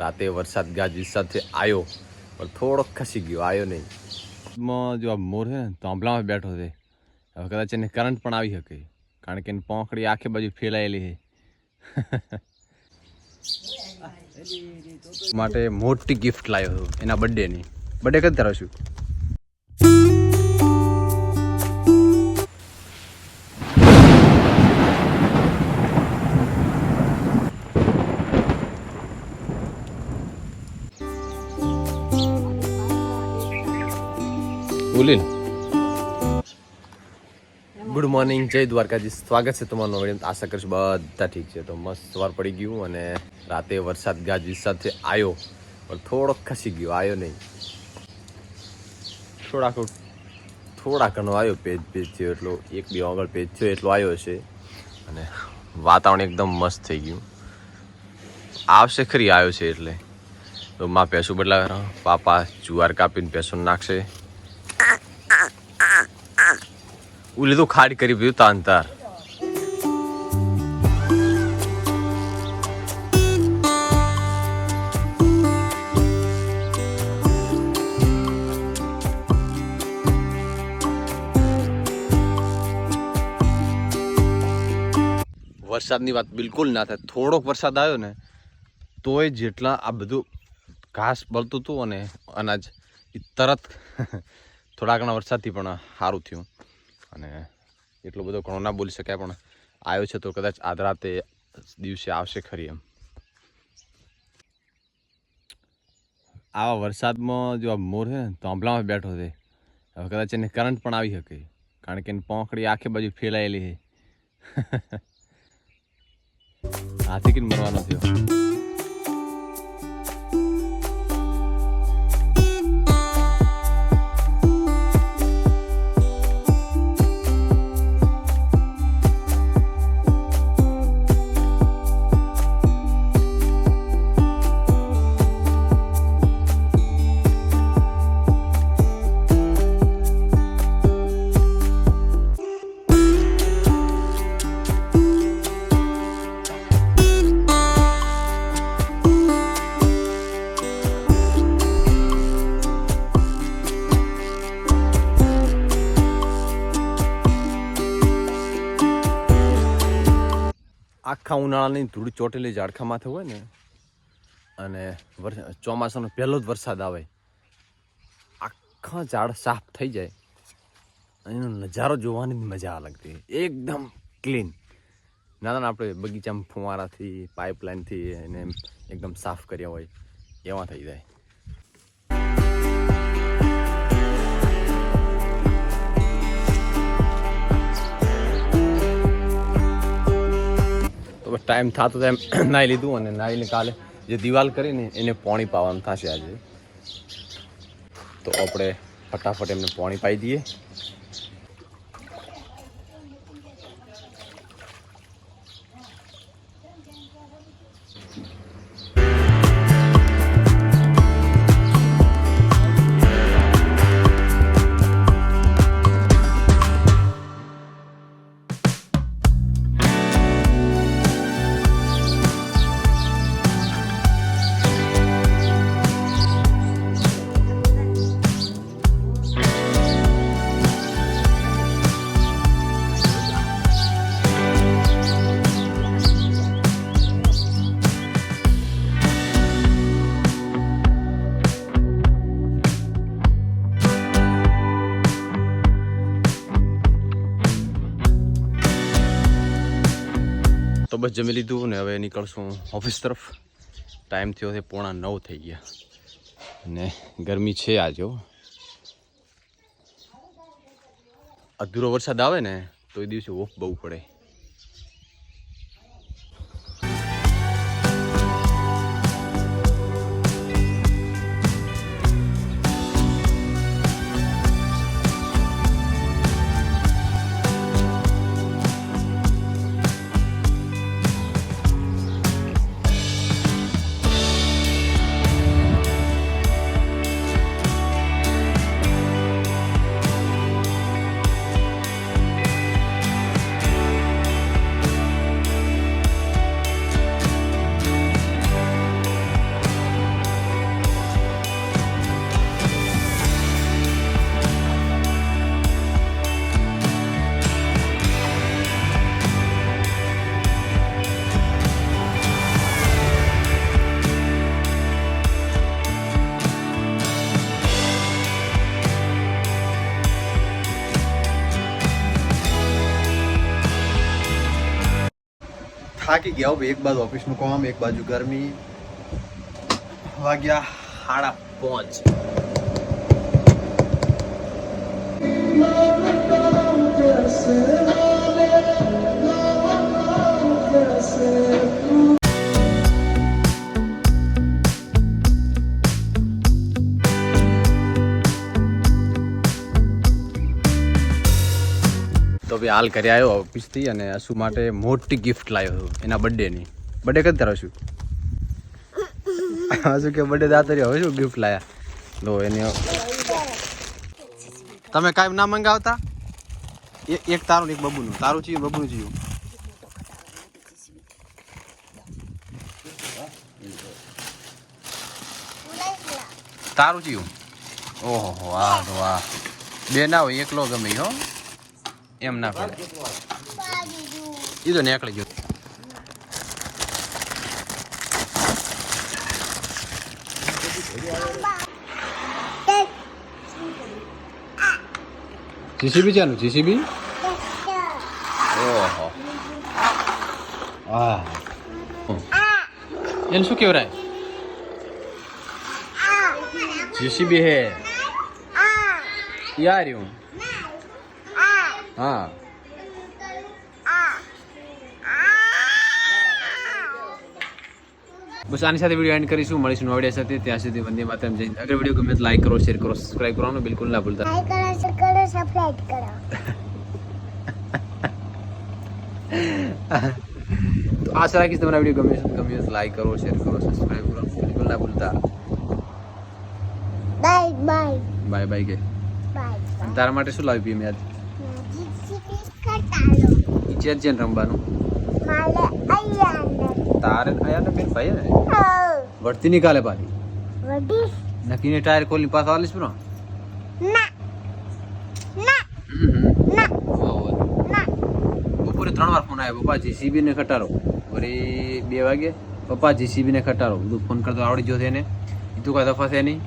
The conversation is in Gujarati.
રાતે વરસાદ ગાજવીજ સાથે આવ્યો પણ થોડોક ખસી ગયો આવ્યો નહીં. જો આ મોર છે ને તાંભલામાં બેઠો છે. હવે કદાચ એને કરંટ પણ આવી શકે, કારણ કે એની પોંખડી આખે બાજુ ફેલાયેલી છે. માટે મોટી ગિફ્ટ લાવ્યો હતો, એના બર્થડેની બર્થડે કદ છું બોલી ગુડ મોર્નિંગ જય દ્વારકાજી સ્વાગત છે તમારું નવીન આશા કરીશ બધા ઠીક છે. તો મસ્ત સવાર પડી ગયું અને રાતે વરસાદ ગાજવીજ સાથે આવ્યો પણ થોડોક ખસી ગયો આવ્યો નહીં. થોડાક થોડા ઘણો આવ્યો પેજ પેજ થયો એટલો, એક બે આગળ પેજ થયો એટલો આવ્યો છે અને વાતાવરણ એકદમ મસ્ત થઈ ગયું. આવશે ખરી આવ્યો છે એટલે. તો માં ભેંસું બદલાવે પાપા જુવાર કાપીને પૈસો નાખશે. ઓલી તો ખાડ કરી પીધું તાંતાર વરસાદની વાત બિલકુલ ના થાય. થોડોક વરસાદ આવ્યો ને, તોય જેટલા આ બધું ઘાસ બળતું હતું અને અનાજ એ તરત થોડા ઘણા વરસાદથી પણ સારું થયું. અને એટલો બધો ઘણો ના બોલી શકાય, પણ આવ્યો છે તો કદાચ આજ રાતે દિવસે આવશે ખરી એમ. આવા વરસાદમાં જો આ મોર છે ને આંબલામાં બેઠો છે. હવે કદાચ એને કરંટ પણ આવી શકે, કારણ કે એની પોંખડી આખે બાજુ ફેલાયેલી છે. હાથી કીને મરવાનો થયો. આખા ઉનાળાની ધૂળ ચોટેલી ઝાડખા માથે હોય ને, અને ચોમાસાનો પહેલો જ વરસાદ આવે, આખા ઝાડ સાફ થઈ જાય એનો નજારો જોવાની મજા અલગ છે એકદમ ક્લીન. નાના આપણે બગીચામાં ફુવારાથી, પાઇપલાઇનથી એને એકદમ સાફ કર્યા હોય, એવા થઈ જાય. ટાઈમ થતો તો એમ નાહી લીધું અને નાહીને કાલે જે દિવાલ કરીને એને પાણી પાવાનું થશે આજે. તો આપણે ફટાફટ એમને પાણી પાઈ દઈએ. બસ જમી લીધું ને હવે નીકળશું ઓફિસ તરફ. ટાઈમ થયો છે પોણા નવ થઈ ગયા. અને ગરમી છે આજો અધૂરો વરસાદ આવે ને તો એ દિવસે ઓફ બહુ પડે. થાકી ગયા હો ભાઈ એક બાજુ ઓફિસનું કામ એક બાજુ ગરમી વાગ્યા સાડા પાંચ તો ભાઈ હાલ કરી આવ્યો ઓફિસથી અને અસુ માટે મોટી ગિફ્ટ લાવ્યો હતો. એના બર્થડેની બર્થડે કદ તારો શું? અસુ કે બર્થડે દાતો રહ્યો હવે શું ગિફ્ટ લાયા? તો એની તમે કાંઈ ના મંગાવતા? એક તારું એક બબુનું. તારું ચીયું બબુનું ચીયું તારું ચીયું ઓહો, વાહ વાહ. બે ના હોય, એકલો ગમે હો. એમ ના પડે. એ તો નીકળી ગયો. જીસીબી ચાલુ જીસીબી? ઓહો. આ એને શું કેવરાય જીસીબી હે. યાર હું હા. બસ આની સાથે વીડિયો એન્ડ કરીશું. મળીશું નવા વીડિયો સાથે. ત્યાં સુધી વંદે માતરમ. જય હિન્દ. અગર વીડિયો ગમે તો લાઈક કરો શેર કરો સબસ્ક્રાઇબ કરવાનું બિલકુલ ના ભૂલતા. લાઈક કરો શેર કરો સબસ્ક્રાઇબ કરો. તો આશા રાખીશ તમારા વીડિયો ગમે છે ગમે તો લાઈક કરો શેર કરો સબસ્ક્રાઇબ કરો બિલકુલ ના ભૂલતા. બાય બાય બાય બાય કે. બાય તારા માટે શું લાવી પીએમ મેં જીસીબી ચેર ચેન રમવાનું તારે આયા ને બેન ભાઈ ને વળતી નીકાલે પાછી? નકીને ટાયર ખોલી પાછા આલીશ બ્રો? ના. ના. ના. બપોરે ત્રણ વાર ફોન આવ્યો પપ્પા જીસીબી ને ખટારો. વળી બે વાગે પપ્પા જીસીબી ને ખટારો. બધું ફોન કરતો આવડી ગયો છે એને. એ તું કાંઈ છે નહીં.